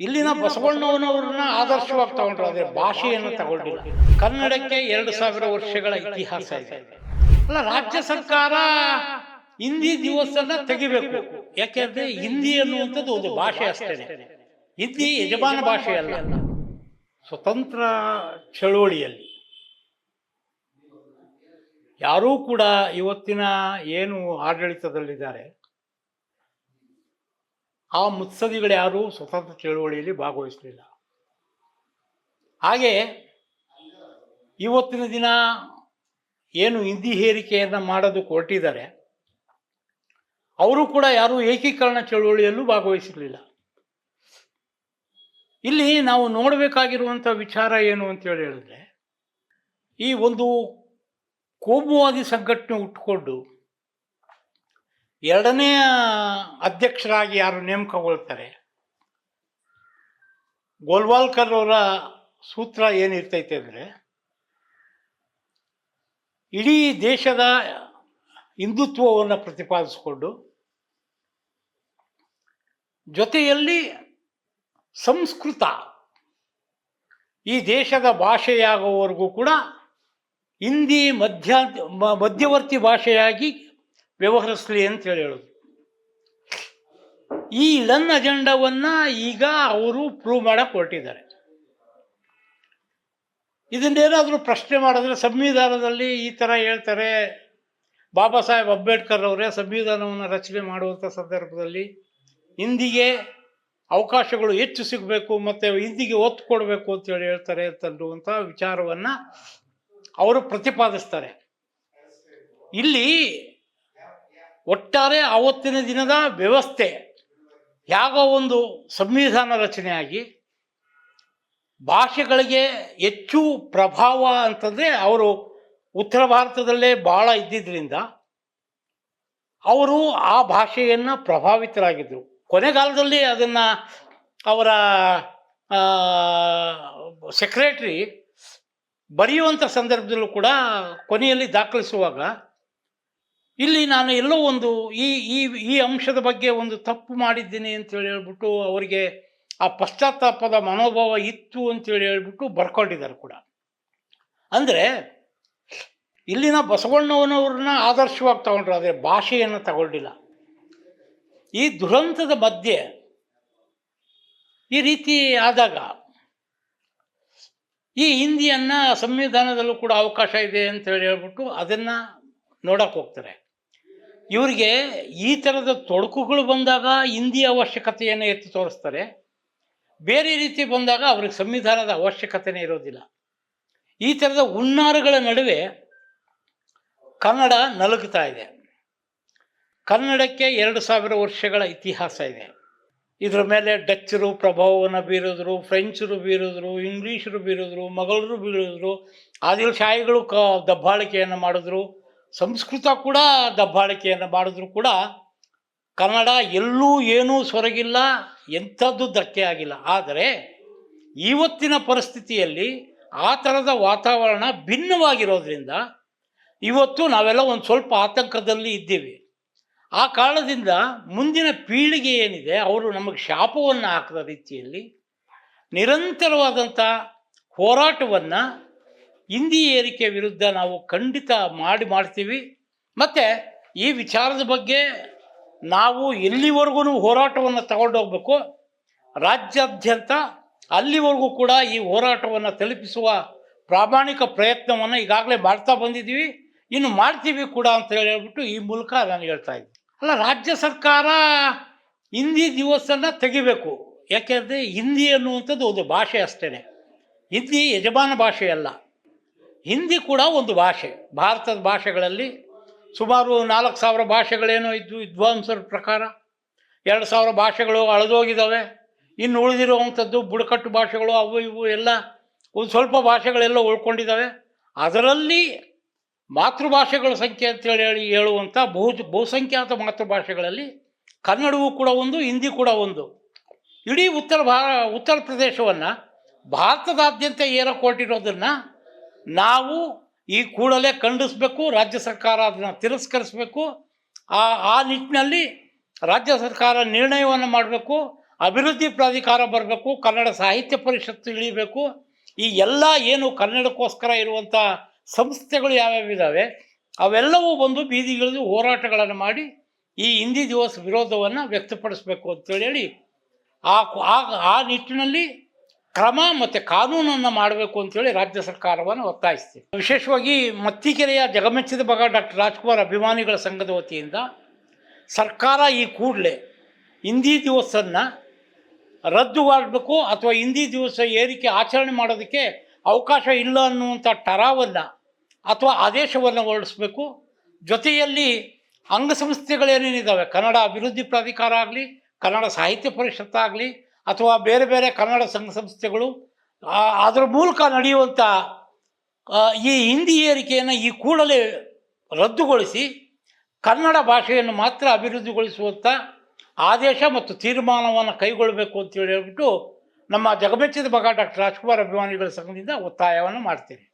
ಇಲ್ಲಿನ ಬಸವಣ್ಣವನವ್ರನ್ನ ಆದರ್ಶವಾಗಿ ತಗೊಂಡ್ರು ಅದೇ ಭಾಷೆಯನ್ನು ತಗೊಂಡಿಲ್ಲ. ಕನ್ನಡಕ್ಕೆ ಎರಡು ಸಾವಿರ ವರ್ಷಗಳ ಇತಿಹಾಸ ಇದೆ. ಅಲ್ಲ ರಾಜ್ಯ ಸರ್ಕಾರ ಹಿಂದಿ ದಿವಸನ ತೆಗಿಬೇಕು. ಯಾಕೆಂದ್ರೆ ಹಿಂದಿ ಅನ್ನುವಂಥದ್ದು ಒಂದು ಭಾಷೆ ಅಷ್ಟೇ ಹಿಂದಿ ಯಜಮಾನ ಭಾಷೆ ಅಲ್ಲ. ಸ್ವತಂತ್ರ ಚಳುವಳಿಯಲ್ಲಿ ಯಾರೂ ಕೂಡ ಇವತ್ತಿನ ಏನು ಆಡಳಿತದಲ್ಲಿದ್ದಾರೆ ಆ ಮುತ್ಸದಿಗಳು ಯಾರು ಸ್ವತಂತ್ರ ಚಳುವಳಿಯಲ್ಲಿ ಭಾಗವಹಿಸಲಿಲ್ಲ. ಹಾಗೆ ಇವತ್ತಿನ ದಿನ ಏನು ಹಿಂದಿ ಹೇರಿಕೆಯನ್ನು ಮಾಡೋದು ಹೊರಟಿದ್ದಾರೆ ಅವರು ಕೂಡ ಯಾರೂ ಏಕೀಕರಣ ಚಳುವಳಿಯಲ್ಲೂ ಭಾಗವಹಿಸಿರಲಿಲ್ಲ ಇಲ್ಲಿ ನಾವು ನೋಡಬೇಕಾಗಿರುವಂಥ ವಿಚಾರ ಏನು ಅಂತೇಳಿ ಹೇಳಿದ್ರೆ, ಈ ಒಂದು ಕೋಮುವಾದಿ ಸಂಘಟನೆ ಹುಟ್ಟುಕೊಂಡು ಎರಡನೇ ಅಧ್ಯಕ್ಷರಾಗಿ ಯಾರು ನೇಮಕಗೊಳ್ತಾರೆ? ಗೋಲ್ವಾಲ್ಕರ್ ಅವರ ಸೂತ್ರ ಏನಿರ್ತೈತೆ ಅಂದರೆ, ಇಡೀ ದೇಶದ ಹಿಂದುತ್ವವನ್ನು ಪ್ರತಿಪಾದಿಸಿಕೊಂಡು, ಜೊತೆಯಲ್ಲಿ ಸಂಸ್ಕೃತ, ಈ ದೇಶದ ಭಾಷೆಯಾಗುವವರೆಗೂ ಕೂಡ ಹಿಂದಿ ಮಧ್ಯ ಮಧ್ಯವರ್ತಿ ಭಾಷೆಯಾಗಿ ವ್ಯವಹರಿಸಲಿ ಅಂತ ಹೇಳಿ ಹೇಳೋದು. ಈ ಲನ್ ಅಜೆಂಡಾವನ್ನು ಈಗ ಅವರು ಪ್ರೂವ್ ಮಾಡಕ್ ಹೊರಟಿದ್ದಾರೆ. ಇದನ್ನೇನಾದರೂ ಪ್ರಶ್ನೆ ಮಾಡಿದ್ರೆ ಸಂವಿಧಾನದಲ್ಲಿ ಈ ಥರ ಹೇಳ್ತಾರೆ, ಬಾಬಾ ಸಾಹೇಬ್ ಅಂಬೇಡ್ಕರ್ ಅವರೇ ಸಂವಿಧಾನವನ್ನು ರಚನೆ ಮಾಡುವಂಥ ಸಂದರ್ಭದಲ್ಲಿ ಹಿಂದಿಗೆ ಅವಕಾಶಗಳು ಹೆಚ್ಚು ಸಿಗಬೇಕು ಮತ್ತು ಹಿಂದಿಗೆ ಒತ್ತು ಕೊಡಬೇಕು ಅಂತೇಳಿ ಹೇಳ್ತಾರೆ ಅಂತನ್ನುವಂಥ ವಿಚಾರವನ್ನು ಅವರು ಪ್ರತಿಪಾದಿಸ್ತಾರೆ. ಇಲ್ಲಿ ಒಟ್ಟಾರೆ ಆವತ್ತಿನ ದಿನದ ವ್ಯವಸ್ಥೆ. ಯಾವ ಒಂದು ಸಂವಿಧಾನ ರಚನೆಯಾಗಿ ಭಾಷೆಗಳಿಗೆ ಹೆಚ್ಚು ಪ್ರಭಾವ ಅಂತಂದರೆ ಅವರು ಉತ್ತರ ಭಾರತದಲ್ಲೇ ಭಾಳ ಇದ್ದಿದ್ದರಿಂದ ಅವರು ಆ ಭಾಷೆಯನ್ನು ಪ್ರಭಾವಿತರಾಗಿದ್ದರು ಕೊನೆಗಾಲದಲ್ಲಿ ಅದನ್ನು ಅವರ ಸೆಕ್ರೆಟ್ರಿ ಬರೆಯುವಂಥ ಸಂದರ್ಭದಲ್ಲೂ ಕೂಡ ಕೊನೆಯಲ್ಲಿ ದಾಖಲಿಸುವಾಗ ಇಲ್ಲಿ ನಾನು ಎಲ್ಲೋ ಒಂದು ಈ ಈ ಈ ಅಂಶದ ಬಗ್ಗೆ ಒಂದು ತಪ್ಪು ಮಾಡಿದ್ದೀನಿ ಅಂತೇಳಿ ಹೇಳ್ಬಿಟ್ಟು ಅವರಿಗೆ ಆ ಪಶ್ಚಾತ್ತಾಪದ ಮನೋಭಾವ ಇತ್ತು ಅಂತೇಳಿ ಹೇಳ್ಬಿಟ್ಟು ಬರ್ಕೊಂಡಿದ್ದಾರೆ ಕೂಡ. ಅಂದರೆ ಇಲ್ಲಿನ ಬಸವಣ್ಣವನವ್ರನ್ನ ಆದರ್ಶವಾಗಿ ತಗೊಂಡ್ರು, ಆದರೆ ಭಾಷೆಯನ್ನು ತಗೊಂಡಿಲ್ಲ. ಈ ದುರಂತದ ಮಧ್ಯೆ ಈ ರೀತಿ ಆದಾಗ ಈ ಹಿಂದಿಯನ್ನು ಸಂವಿಧಾನದಲ್ಲೂ ಕೂಡ ಅವಕಾಶ ಇದೆ ಅಂತ ಹೇಳಿ ಹೇಳ್ಬಿಟ್ಟು ಅದನ್ನು ನೋಡೋಕೆ ಹೋಗ್ತಾರೆ. ಇವರಿಗೆ ಈ ಥರದ ತೊಡಕುಗಳು ಬಂದಾಗ ಹಿಂದಿ ಅವಶ್ಯಕತೆಯನ್ನು ಎತ್ತಿ ತೋರಿಸ್ತಾರೆ. ಬೇರೆ ರೀತಿ ಬಂದಾಗ ಅವ್ರಿಗೆ ಸಂವಿಧಾನದ ಅವಶ್ಯಕತೆನೇ ಇರೋದಿಲ್ಲ. ಈ ಥರದ ಹುನ್ನಾರಗಳ ನಡುವೆ ಕನ್ನಡ ನಲುಗ್ತಾ ಇದೆ. ಕನ್ನಡಕ್ಕೆ ಎರಡು ಸಾವಿರ ವರ್ಷಗಳ ಇತಿಹಾಸ ಇದೆ. ಇದರ ಮೇಲೆ ಡಚ್ಚರು ಪ್ರಭಾವವನ್ನು ಬೀರಿದ್ರು, ಫ್ರೆಂಚರು ಬೀರಿದ್ರು, ಇಂಗ್ಲೀಷರು ಬೀರಿದ್ರು ಮೊಘಲರು ಬೀರಿದ್ರು ಆದಿಲ್ ಶಾಹಿಗಳು ಕ ದಬ್ಬಾಳಿಕೆಯನ್ನು ಮಾಡಿದ್ರು. ಸಂಸ್ಕೃತ ಕೂಡ ದಬ್ಬಾಳಿಕೆಯನ್ನು ಮಾಡಿದ್ರು ಕೂಡ ಕನ್ನಡ ಎಲ್ಲೂ ಏನೂ ಸೊರಗಿಲ್ಲ, ಎಂಥದ್ದು ಧಕ್ಕೆ ಆಗಿಲ್ಲ. ಆದರೆ ಇವತ್ತಿನ ಪರಿಸ್ಥಿತಿಯಲ್ಲಿ ಆ ಥರದ ವಾತಾವರಣ ಭಿನ್ನವಾಗಿರೋದ್ರಿಂದ ಇವತ್ತು ನಾವೆಲ್ಲ ಒಂದು ಸ್ವಲ್ಪ ಆತಂಕದಲ್ಲಿ ಇದ್ದೀವಿ. ಆ ಕಾರಣದಿಂದ ಮುಂದಿನ ಪೀಳಿಗೆ ಏನಿದೆ, ಅವರು ನಮಗೆ ಶಾಪವನ್ನು ಹಾಕಿದ ರೀತಿಯಲ್ಲಿ ನಿರಂತರವಾದಂಥ ಹೋರಾಟವನ್ನು ಹಿಂದಿ ಏರಿಕೆ ವಿರುದ್ಧ ನಾವು ಖಂಡಿತ ಮಾಡಿ ಮಾಡ್ತೀವಿ. ಮತ್ತು ಈ ವಿಚಾರದ ಬಗ್ಗೆ ನಾವು ಎಲ್ಲಿವರೆಗೂ ಹೋರಾಟವನ್ನು ತಗೊಂಡೋಗ್ಬೇಕು ರಾಜ್ಯಾದ್ಯಂತ ಅಲ್ಲಿವರೆಗೂ ಕೂಡ ಈ ಹೋರಾಟವನ್ನು ತಲುಪಿಸುವ ಪ್ರಾಮಾಣಿಕ ಪ್ರಯತ್ನವನ್ನು ಈಗಾಗಲೇ ಮಾಡ್ತಾ ಬಂದಿದ್ದೀವಿ. ಇನ್ನು ಮಾಡ್ತೀವಿ ಕೂಡ ಅಂತ ಹೇಳಿ ಹೇಳ್ಬಿಟ್ಟು ಈ ಮೂಲಕ ನಾನು ಹೇಳ್ತಾ ಇದ್ದೀನಿ. ಅಲ್ಲ, ರಾಜ್ಯ ಸರ್ಕಾರ ಹಿಂದಿ ದಿವಸನ ತೆಗಿಬೇಕು. ಯಾಕೆಂದರೆ ಹಿಂದಿ ಅನ್ನುವಂಥದ್ದು ಒಂದು ಭಾಷೆ ಅಷ್ಟೇ ಹಿಂದಿ ಯಜಮಾನ ಭಾಷೆ ಅಲ್ಲ. ಹಿಂದಿ ಕೂಡ ಒಂದು ಭಾಷೆ. ಭಾರತದ ಭಾಷೆಗಳಲ್ಲಿ ಸುಮಾರು ನಾಲ್ಕು ಸಾವಿರ ಭಾಷೆಗಳೇನೋ ಇದ್ದು ವಿದ್ವಾಂಸರ ಪ್ರಕಾರ. ಎರಡು ಸಾವಿರ ಭಾಷೆಗಳು ಅಳೆದೋಗಿದ್ದಾವೆ ಇನ್ನು ಉಳಿದಿರುವಂಥದ್ದು ಬುಡಕಟ್ಟು ಭಾಷೆಗಳು, ಅವು ಇವು ಎಲ್ಲ ಒಂದು ಸ್ವಲ್ಪ ಭಾಷೆಗಳೆಲ್ಲ ಉಳ್ಕೊಂಡಿದ್ದಾವೆ ಅದರಲ್ಲಿ ಮಾತೃಭಾಷೆಗಳ ಸಂಖ್ಯೆ ಅಂತೇಳಿ ಹೇಳಿ ಹೇಳುವಂಥ ಬಹು ಬಹುಸಂಖ್ಯಾತ ಮಾತೃಭಾಷೆಗಳಲ್ಲಿ ಕನ್ನಡವೂ ಕೂಡ ಒಂದು, ಹಿಂದಿ ಕೂಡ ಒಂದು. ಇಡೀ ಉತ್ತರ ಭಾ ಉತ್ತರ ಪ್ರದೇಶವನ್ನು ಭಾರತದಾದ್ಯಂತ ಏರಕೊಟ್ಟಿರೋದನ್ನು ನಾವು ಈ ಕೂಡಲೇ ಖಂಡಿಸಬೇಕು, ರಾಜ್ಯ ಸರ್ಕಾರ ಅದನ್ನು ತಿರಸ್ಕರಿಸಬೇಕು. ಆ ಆ ನಿಟ್ಟಿನಲ್ಲಿ ರಾಜ್ಯ ಸರ್ಕಾರ ನಿರ್ಣಯವನ್ನು ಮಾಡಬೇಕು, ಅಭಿವೃದ್ಧಿ ಪ್ರಾಧಿಕಾರ ಬರಬೇಕು, ಕನ್ನಡ ಸಾಹಿತ್ಯ ಪರಿಷತ್ತು ಇಳಿಬೇಕು. ಈ ಎಲ್ಲ ಏನು ಕನ್ನಡಕ್ಕೋಸ್ಕರ ಇರುವಂಥ ಸಂಸ್ಥೆಗಳು ಯಾವ್ಯಾವ ಇದ್ದಾವೆ ಅವೆಲ್ಲವೂ ಬಂದು ಬೀದಿಗಿಳಿದು ಹೋರಾಟಗಳನ್ನು ಮಾಡಿ ಈ ಹಿಂದಿ ದಿವಸ ವಿರೋಧವನ್ನು ವ್ಯಕ್ತಪಡಿಸಬೇಕು ಅಂತೇಳಿ ಆ- ಆ ನಿಟ್ಟಿನಲ್ಲಿ ಕ್ರಮ ಮತ್ತು ಕಾನೂನನ್ನು ಮಾಡಬೇಕು ಅಂತೇಳಿ ರಾಜ್ಯ ಸರ್ಕಾರವನ್ನು ಒತ್ತಾಯಿಸ್ತೀವಿ. ವಿಶೇಷವಾಗಿ ಮತ್ತಿಕೆರೆಯ ಜಗಮೆಚ್ಚಿದ ಭಾಗ ಡಾಕ್ಟರ್ ರಾಜ್ಕುಮಾರ್ ಅಭಿಮಾನಿಗಳ ಸಂಘದ ವತಿಯಿಂದ ಸರ್ಕಾರ ಈ ಕೂಡಲೇ ಹಿಂದಿ ದಿವಸನ್ನು ರದ್ದು ಮಾಡಬೇಕು ಅಥವಾ ಹಿಂದಿ ದಿವಸ ಏರಿಕೆ ಆಚರಣೆ ಮಾಡೋದಕ್ಕೆ ಅವಕಾಶ ಇಲ್ಲ ಅನ್ನುವಂಥ ಟರಾವನ್ನು ಅಥವಾ ಆದೇಶವನ್ನು ಹೊರಡಿಸ್ಬೇಕು. ಜೊತೆಯಲ್ಲಿ ಅಂಗಸಂಸ್ಥೆಗಳೇನೇನಿದ್ದಾವೆ ಕನ್ನಡ ಅಭಿವೃದ್ಧಿ ಪ್ರಾಧಿಕಾರ ಆಗಲಿ, ಕನ್ನಡ ಸಾಹಿತ್ಯ ಪರಿಷತ್ ಆಗಲಿ ಅಥವಾ ಬೇರೆ ಬೇರೆ ಕನ್ನಡ ಸಂಘ ಸಂಸ್ಥೆಗಳು ಅದರ ಮೂಲಕ ನಡೆಯುವಂಥ ಈ ಹಿಂದಿ ಏರಿಕೆಯನ್ನು ಈ ಕೂಡಲೇ ರದ್ದುಗೊಳಿಸಿ ಕನ್ನಡ ಭಾಷೆಯನ್ನು ಮಾತ್ರ ಅಭಿವೃದ್ಧಿಗೊಳಿಸುವಂಥ ಆದೇಶ ಮತ್ತು ತೀರ್ಮಾನವನ್ನು ಕೈಗೊಳ್ಳಬೇಕು ಅಂತೇಳಿ ಹೇಳ್ಬಿಟ್ಟು ನಮ್ಮ ಜಗಮೆಚ್ಚಿದ ಭಾಗ ಡಾಕ್ಟರ್ ರಾಜ್ಕುಮಾರ್ ಅಭಿಮಾನಿಗಳ ಸಂಘದಿಂದ ಒತ್ತಾಯವನ್ನು ಮಾಡ್ತೀನಿ.